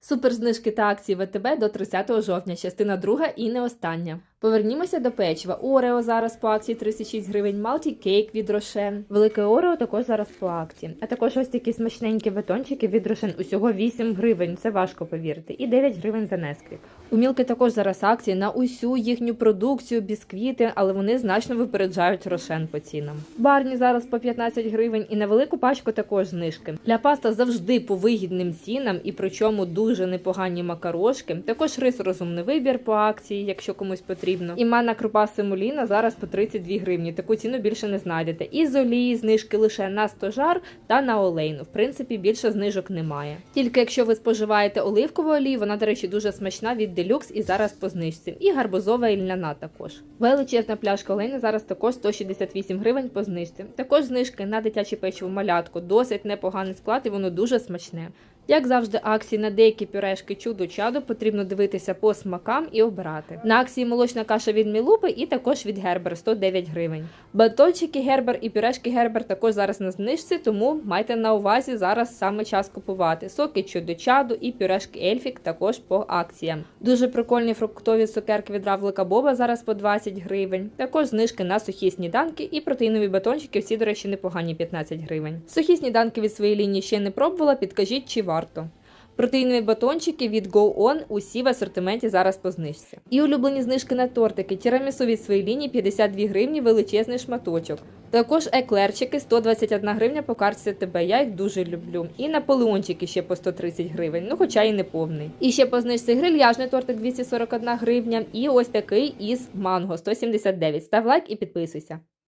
Суперзнижки та акції ВТБ до 30 жовтня, частина друга і не остання. Повернімося до печива. Орео зараз по акції 36 гривень, Малті Кейк від Рошен. Велике Орео також зараз по акції. А також ось такі смачненькі батончики від Рошен. Усього 8 гривень, це важко повірити. І 9 гривень за Несквік. У Мілки також зараз акції на усю їхню продукцію, бісквіти, але вони значно випереджають Рошен по цінам. Барні зараз по 15 гривень і на велику пачку також знижки. Для паста завжди по вигідним цінам і причому дуже непогані макарошки. Також рис розумний вибір по акції, якщо комусь потрібно. І манна крупа семуліна зараз по 32 гривні. Таку ціну більше не знайдете. І з олії знижки лише на стожар та на олейну. В принципі, більше знижок немає. Тільки якщо ви споживаєте оливкову олію, вона, до речі, дуже смачна від делюкс і зараз по знижці. І гарбузова і льняна також. Величезна пляшка олейни зараз також 168 гривень по знижці. Також знижки на дитяче печиво малятку. Досить непоганий склад і воно дуже смачне. Як завжди, акції на деякі пюрешки чудо чадо потрібно дивитися по смакам і обирати. На акції молочна каша від Мілупи і також від Гербер 109 гривень. Батончики Гербер і пюрешки Гербер також зараз на знижці, тому майте на увазі зараз саме час купувати. Соки чудо чаду і пюрешки Ельфік також по акціям. Дуже прикольні фруктові цукерки від Равлика Боба зараз по 20 гривень. Також знижки на сухі сніданки і протеїнові батончики. Всі, до речі, непогані 15 гривень. Сухі сніданки від своєї лінії ще не пробувала. Підкажіть, чи варто. Протеїнові батончики від Go On усі в асортименті зараз по знижці. І улюблені знижки на тортики. Тірамісу від своєї лінії 52 гривні, величезний шматочок. Також еклерчики 121 гривня по картці ТБ. Я їх дуже люблю. І наполеончики ще по 130 гривень, ну хоча і не повний. І ще по знижці грильяжний тортик 241 гривня. І ось такий із манго 179. Став лайк і підписуйся.